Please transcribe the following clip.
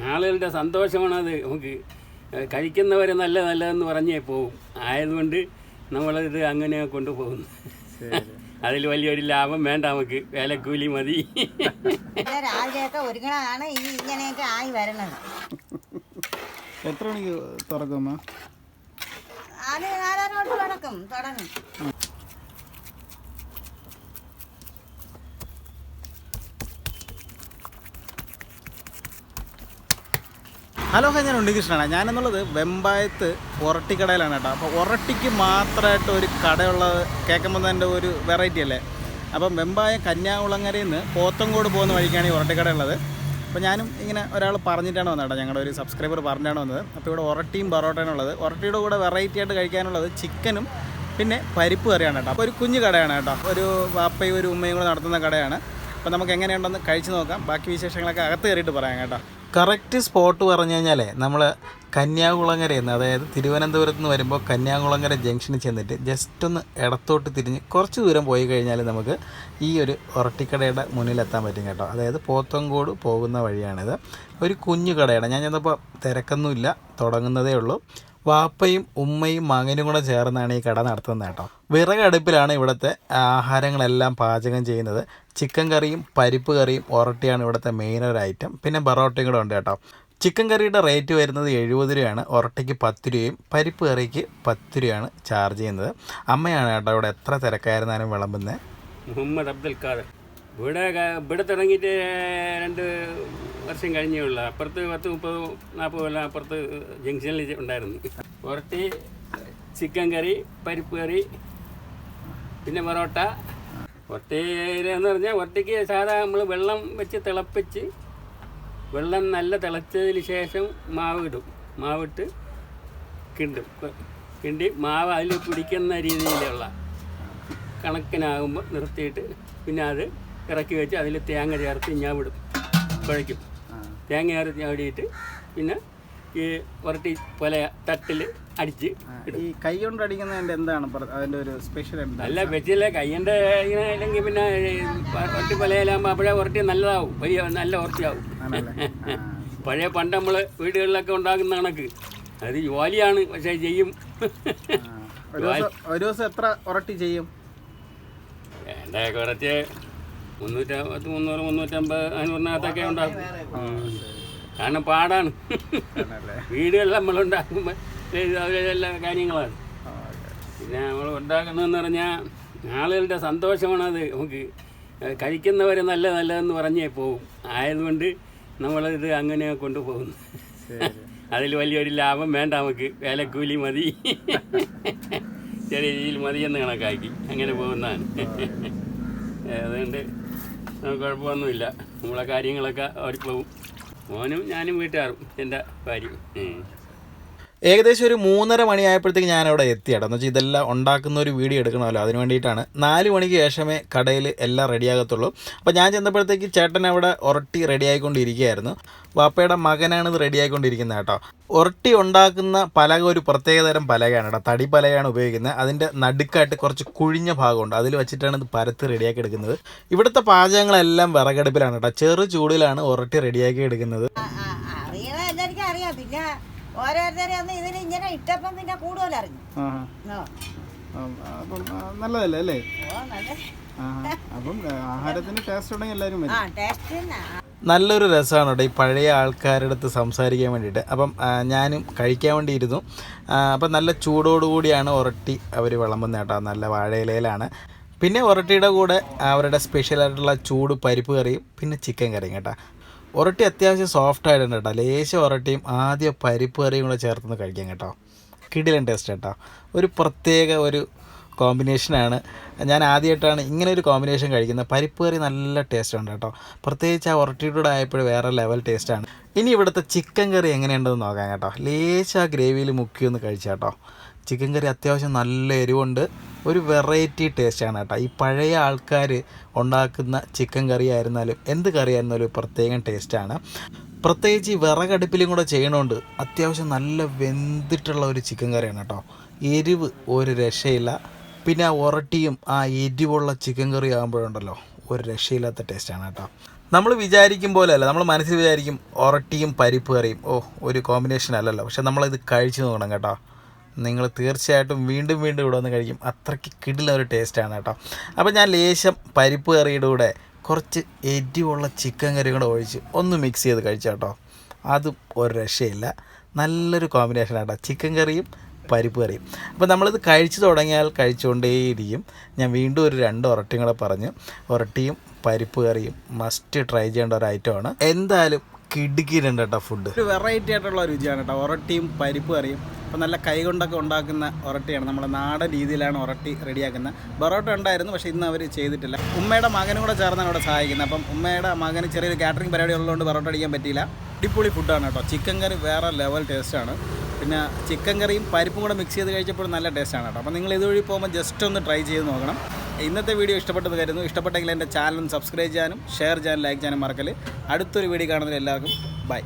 ആളുകളുടെ അത് നമുക്ക് കഴിക്കുന്നവർ നല്ല നല്ലതെന്ന് പറഞ്ഞേ പോവും. ആയതുകൊണ്ട് നമ്മളിത് അങ്ങനെ കൊണ്ടുപോകുന്നു. അതിൽ വലിയൊരു ലാഭം വേണ്ട നമുക്ക്. വേലക്കൂലി മതി. രാവിലെയൊക്കെ ഒരുങ്ങണതാണ്. ഇനി ഇങ്ങനെയൊക്കെ ആയി വരണത്. എത്ര മണിക്ക് തുറക്കും അത് തുടക്കും തുടങ്ങും ഹലോ ഹൈ ഞാൻ ഉണ്ണികൃഷ്ണനാണ്. ഞാനെന്നുള്ളത് വെമ്പായത്ത് ഒറട്ടിക്കടയിലാണ് കേട്ടോ. അപ്പോൾ ഒറട്ടിക്ക് മാത്രമായിട്ട് ഒരു കടയുള്ളത് കേൾക്കുമ്പോൾ തന്നെ ഒരു വെറൈറ്റി അല്ലേ? അപ്പം വെമ്പായ കന്യാകുളങ്ങരയിൽ നിന്ന് പോത്തങ്കോട് പോകുന്ന വഴിക്കാണ് ഈ ഒറട്ടിക്കട ഉള്ളത് അപ്പോൾ ഞാനും ഇങ്ങനെ ഒരാൾ പറഞ്ഞിട്ടാണ് വന്നത് കേട്ടോ. ഞങ്ങളുടെ ഒരു സബ്സ്ക്രൈബർ പറഞ്ഞിട്ടാണ് വന്നത്. അപ്പോൾ ഇവിടെ ഒറട്ടിയും പൊറോട്ടയാണ് ഉള്ളത്. ഒറട്ടിയുടെ കൂടെ വെറൈറ്റി ആയിട്ട് കഴിക്കാനുള്ളത് ചിക്കനും പിന്നെ പരിപ്പ് കറിയാണ് കേട്ടോ. അപ്പോൾ ഒരു കുഞ്ഞു കടയാണ് കേട്ടോ. ഒരു വാപ്പയും ഒരു ഉമ്മയും കൂടെ നടത്തുന്ന കടയാണ്. അപ്പോൾ നമുക്ക് എങ്ങനെയുണ്ടെന്ന് കഴിച്ച് നോക്കാം. ബാക്കി വിശേഷങ്ങളൊക്കെ അകത്ത് കയറിയിട്ട് പറയാം കേട്ടോ. കറക്റ്റ് സ്പോട്ട് പറഞ്ഞു കഴിഞ്ഞാലേ നമ്മൾ കന്യാകുളങ്ങരയിൽ നിന്ന് അതായത് തിരുവനന്തപുരത്ത് നിന്ന് വരുമ്പോൾ കന്യാകുളങ്ങര ജംഗ്ഷനിൽ ചെന്നിട്ട് ജസ്റ്റ് ഒന്ന് ഇടത്തോട്ട് തിരിഞ്ഞ് കുറച്ച് ദൂരം പോയി കഴിഞ്ഞാൽ നമുക്ക് ഈ ഒരു ഒറട്ടിക്കടയുടെ മുന്നിലെത്താൻ പറ്റും കേട്ടോ. അതായത് പോത്തങ്കോട് പോകുന്ന വഴിയാണിത്. ഒരു കുഞ്ഞു കടയാണ്. ഞാൻ ചെന്നപ്പോൾ തിരക്കൊന്നുമില്ല തുടങ്ങുന്നതേ ഉള്ളൂ. വാപ്പയും ഉമ്മയും മകനും കൂടെ ചേർന്നാണ് ഈ കട നടത്തുന്നത് കേട്ടോ. വിറകടുപ്പിലാണ് ഇവിടുത്തെ ആഹാരങ്ങളെല്ലാം പാചകം ചെയ്യുന്നത്. ചിക്കൻ കറിയും പരിപ്പ് കറിയും ഒറട്ടിയാണ് ഇവിടുത്തെ മെയിൻ ഒരു ഐറ്റം പിന്നെ ബറോട്ടയും കൂടെ ഉണ്ട് കേട്ടോ. ചിക്കൻ കറിയുടെ റേറ്റ് വരുന്നത് എഴുപത് രൂപയാണ്. ഒറട്ടിക്ക് പത്ത് രൂപയും പരിപ്പ് കറിക്ക് പത്ത് രൂപയാണ് ചാർജ് ചെയ്യുന്നത്. അമ്മയാണ് കേട്ടോ ഇവിടെ എത്ര തിരക്കായിരുന്നാലും വിളമ്പുന്നത്. മുഹമ്മദ് അബ്ദുൽ ഖാദർ. ഇവിടെ ഇവിടെ തുടങ്ങിയിട്ട് രണ്ട് വർഷം കഴിഞ്ഞേ ഉള്ളൂ. അപ്പുറത്ത് പത്ത് മുപ്പത് നാൽപ്പത് കൊല്ലം അപ്പുറത്ത് ജംഗ്ഷനിൽ ഉണ്ടായിരുന്നു. പുറത്തി ചിക്കൻ കറി പരിപ്പ് കറി പിന്നെ പൊറോട്ട. ഒറ്റയെന്ന് പറഞ്ഞാൽ ഒറ്റയ്ക്ക് സാധാ നമ്മൾ വെള്ളം വെച്ച് തിളപ്പിച്ച് വെള്ളം നല്ല തിളച്ചതിന് ശേഷം മാവ് ഇടും. മാവിട്ട് കിണ്ടും. കിണ്ടി മാവ് അതിൽ പിടിക്കുന്ന രീതിയിലുള്ള കണക്കിനാകുമ്പോൾ നിർത്തിയിട്ട് പിന്നെ അത് ഇറക്കി വെച്ച് അതിൽ തേങ്ങ ചേർത്ത് ഞാൻ വിടും കുഴയ്ക്കും. തേങ്ങ അരത്തി ചാടിയിട്ട് പിന്നെ ഈ വരട്ടി പോലെ തട്ടിൽ അടിച്ച് ഈ കൈ കൊണ്ട് അടിക്കുന്നതിന്റെ എന്താണ് അതിന്റെ ഒരു സ്പെഷ്യൽ എന്താ നല്ല വെച്ചില്ല കൈയ്യന്റെ ഇങ്ങനെ അല്ലെങ്കിൽ പിന്നെ വരട്ടി പലയിലാകുമ്പോൾ അപ്പോഴേ ഉരട്ടി നല്ലതാവും. വലിയ നല്ല ഉറട്ടിയാവും. പഴയ പണ്ട് നമ്മൾ വീടുകളിലൊക്കെ ഉണ്ടാക്കുന്ന കണക്ക്. അത് ജോലിയാണ് പക്ഷേ ചെയ്യും. ഒരു ദിവസം എത്ര ഉറട്ടി ചെയ്യും? എന്റെ കുറച്ച് മുന്നൂറ്റമ്പത് മുന്നൂറ് മുന്നൂറ്റമ്പത് അഞ്ഞൂറിനകത്തൊക്കെ ഉണ്ടാക്കും. കാരണം പാടാണ്. വീടുകളിൽ നമ്മൾ ഉണ്ടാക്കുമ്പോൾ എല്ലാ കാര്യങ്ങളാണ്. പിന്നെ നമ്മൾ ഉണ്ടാക്കുന്നതെന്ന് പറഞ്ഞാൽ ആളുകളുടെ സന്തോഷമാണത് നമുക്ക് കഴിക്കുന്നവർ നല്ല നല്ലതെന്ന് പറഞ്ഞേ പോകും ആയതുകൊണ്ട് നമ്മളിത് അങ്ങനെ കൊണ്ടുപോകുന്നു. അതിൽ വലിയൊരു ലാഭം വേണ്ട നമുക്ക്. വേലക്കൂലി മതി. ചെറിയ രീതിയിൽ മതിയെന്ന് കണക്കാക്കി. അങ്ങനെ പോകുന്നതാണ്. അതുകൊണ്ട് കുഴപ്പമൊന്നുമില്ല. നമ്മളെ കാര്യങ്ങളൊക്കെ ഓടിപ്പോവും. മോനും ഞാനും വീട്ടുകാരും എന്റെ ഭാര്യയും. ഏകദേശം ഒരു മൂന്നര മണിയായപ്പോഴത്തേക്ക് ഞാനവിടെ എത്തിയാട്ടോ എന്ന് വെച്ചാൽ ഇതെല്ലാം ഉണ്ടാക്കുന്ന ഒരു വീഡിയോ എടുക്കണമല്ലോ. അതിന് വേണ്ടിയിട്ടാണ് നാല് മണിക്ക് ശേഷമേ കടയിൽ എല്ലാം റെഡിയാകത്തുള്ളൂ അപ്പോൾ ഞാൻ ചെന്നപ്പോഴത്തേക്ക് ചേട്ടൻ അവിടെ ഉരട്ടി റെഡിയായിക്കൊണ്ടിരിക്കുകയായിരുന്നു വാപ്പയുടെ മകനാണ് ഇത് റെഡിയായിക്കൊണ്ടിരിക്കുന്നത് കേട്ടോ. ഉരട്ടി ഉണ്ടാക്കുന്ന പലക ഒരു പ്രത്യേകതരം പലകയാണ് കേട്ടോ. തടി പലകയാണ് ഉപയോഗിക്കുന്നത്. അതിന്റെ നടുക്കായിട്ട് കുറച്ച് കുഴിഞ്ഞ ഭാഗമുണ്ട്. അതിൽ വെച്ചിട്ടാണ് ഇത് പരത്ത് റെഡിയാക്കി എടുക്കുന്നത്. ഇവിടുത്തെ പാചകങ്ങളെല്ലാം വിറകടുപ്പിലാണ് കേട്ടോ. ചെറു ചൂടിലാണ് ഉരട്ടി റെഡിയാക്കി എടുക്കുന്നത്. അറിയാം ഓരോരുത്തരെ ഒന്ന് ഇതിന് ഇങ്ങനെ ഇട്ടപ്പം പിന്നെ കൂടുതൽ അറിഞ്ഞു. ഓ നല്ലതല്ലേ അല്ലേ? അപ്പം ആഹാരത്തിന് ടേസ്റ്റ് ഉണ്ടെങ്കിൽ എല്ലാവരും ആ ടേസ്റ്റ് നല്ലൊരു രസമാണ് കേട്ടോ ഈ പഴയ ആൾക്കാരുടെ അടുത്ത് സംസാരിക്കാൻ വേണ്ടിയിട്ട്. അപ്പം ഞാനും കഴിക്കാൻ വേണ്ടി ഇരുന്നു അപ്പം നല്ല ചൂടോടുകൂടിയാണ് ഉരട്ടി അവർ വിളമ്പുന്നത് കേട്ടോ. നല്ല വാഴയിലയിലാണ്. പിന്നെ ഉരട്ടിയുടെ കൂടെ അവരുടെ സ്പെഷ്യലായിട്ടുള്ള ചൂട് പരിപ്പ് കറിയും പിന്നെ ചിക്കൻ കറിയും കേട്ടോ. ഉരട്ടി അത്യാവശ്യം സോഫ്റ്റ് ആയിട്ടുണ്ട് കേട്ടോ. ലേശം ഉരട്ടിയും ആദ്യം പരിപ്പ് കറിയും കൂടെ ചേർത്തൊന്ന് കഴിക്കാം കേട്ടോ. കിടിലൻ ടേസ്റ്റ് കേട്ടോ. ഒരു പ്രത്യേക ഒരു കോമ്പിനേഷനാണ് ഞാൻ ആദ്യമായിട്ടാണ് ഇങ്ങനെ ഒരു കോമ്പിനേഷൻ കഴിക്കുന്നത്. പരിപ്പ് കറി നല്ല ടേസ്റ്റ് ഉണ്ട് കേട്ടോ. പ്രത്യേകിച്ച് ആ ഉരട്ടിയുടെ ആയപ്പോൾ വേറെ ലെവൽ ടേസ്റ്റാണ് ഇനി ഇവിടുത്തെ ചിക്കൻ കറി എങ്ങനെയുണ്ടെന്ന് നോക്കാം കേട്ടോ. ലേശം ആ ഗ്രേവിയിൽ മുക്കിയൊന്ന് കഴിച്ചാട്ടോ ചിക്കൻ കറി അത്യാവശ്യം നല്ല എരിവുണ്ട്. ഒരു വെറൈറ്റി ടേസ്റ്റാണ് കേട്ടോ. ഈ പഴയ ആൾക്കാർ ഉണ്ടാക്കുന്ന ചിക്കൻ കറി ആയിരുന്നാലും എന്ത് കറി ആയിരുന്നാലും പ്രത്യേകം ടേസ്റ്റാണ് പ്രത്യേകിച്ച് ഈ വിറകടുപ്പിലും കൂടെ ചെയ്യണോണ്ട് അത്യാവശ്യം നല്ല വെന്തിട്ടുള്ള ഒരു ചിക്കൻ കറിയാണ് കേട്ടോ. എരിവ് ഒരു രക്ഷയില്ല. പിന്നെ ആ ഉരട്ടിയും ആ എരിവുള്ള ചിക്കൻ കറി ആകുമ്പോഴുണ്ടല്ലോ ഒരു രക്ഷയില്ലാത്ത ടേസ്റ്റാണ് കേട്ടോ. നമ്മൾ വിചാരിക്കും പോലെ അല്ല നമ്മൾ മനസ്സിൽ വിചാരിക്കും ഒറട്ടിയും പരിപ്പ് കറിയും. ഓ ഒരു കോമ്പിനേഷൻ അല്ലല്ലോ. പക്ഷെ നമ്മളിത് കഴിച്ചു നോക്കണം കേട്ടോ. നിങ്ങൾ തീർച്ചയായിട്ടും വീണ്ടും വീണ്ടും ഇവിടെ വന്ന് കഴിക്കും. അത്രയ്ക്ക് കിടില ഒരു ടേസ്റ്റാണ് കേട്ടോ. അപ്പോൾ ഞാൻ ലേശം പരിപ്പ് കറിയുടെ കൂടെ കുറച്ച് എരിവുള്ള ചിക്കൻ കറി കൂടെ ഒഴിച്ച് ഒന്ന് മിക്സ് ചെയ്ത് കഴിച്ചു കേട്ടോ. അതും ഒരു രക്ഷയില്ല. നല്ലൊരു കോമ്പിനേഷൻ കേട്ടോ. ചിക്കൻ കറിയും പരിപ്പ് കറിയും. അപ്പോൾ നമ്മളിത് കഴിച്ചു തുടങ്ങിയാൽ കഴിച്ചുകൊണ്ടേയിരിക്കും. ഞാൻ വീണ്ടും ഒരു രണ്ട് ഒരട്ടിയും കൂടെ പറഞ്ഞു. ഒരട്ടിയും പരിപ്പ് കറിയും മസ്റ്റ് ട്രൈ ചെയ്യേണ്ട ഒരു ഐറ്റമാണ് എന്തായാലും കിടുക്കിയിട്ടുണ്ട് കേട്ടോ ഫുഡ് ഒരു വെറൈറ്റി ആയിട്ടുള്ള രുചിയാണ് കേട്ടോ ഒരട്ടിയും പരിപ്പ് കറിയും അപ്പോൾ നല്ല കൈ കൊണ്ടൊക്കെ ഉണ്ടാക്കുന്ന ഒരട്ടിയാണ്. നമ്മുടെ നാടൻ രീതിയിലാണ് ഒരട്ടി റെഡിയാക്കുന്നത്. ബൊറോട്ട ഉണ്ടായിരുന്നു പക്ഷേ ഇന്ന് അവർ ചെയ്തിട്ടില്ല. ഉമ്മയുടെ മകനും കൂടെ ചേർന്നാണ് ഇവിടെ സഹായിക്കുന്നത്. അപ്പം ഉമ്മയുടെ മകന് ചെറിയൊരു കാറ്ററിംഗ് പരിപാടി ഉള്ളതുകൊണ്ട് ബൊറോട്ട അടിക്കാൻ പറ്റിയില്ല. അടിപൊളി ഫുഡാണ് കേട്ടോ ചിക്കൻ കറി വേറെ ലെവൽ ടേസ്റ്റാണ് പിന്നെ ചിക്കൻ കറിയും പരിപ്പും കൂടെ മിക്സ് ചെയ്ത് കഴിച്ചപ്പോൾ നല്ല ടേസ്റ്റാണ് കേട്ടോ അപ്പോൾ നിങ്ങൾ ഇതുവഴി പോകുമ്പോൾ ജസ്റ്റ് ഒന്ന് ട്രൈ ചെയ്ത് നോക്കണം. ഇന്നത്തെ വീഡിയോ ഇഷ്ടപ്പെട്ടത് കരുതുന്നു. ഇഷ്ടപ്പെട്ടെങ്കിൽ എന്റെ ചാനൽ സബ്സ്ക്രൈബ് ചെയ്യാനും ഷെയർ ചെയ്യാനും ലൈക്ക് ചെയ്യാനും മറക്കൽ അടുത്തൊരു വീഡിയോ കാണുന്നതിൽ എല്ലാവർക്കും ബൈ.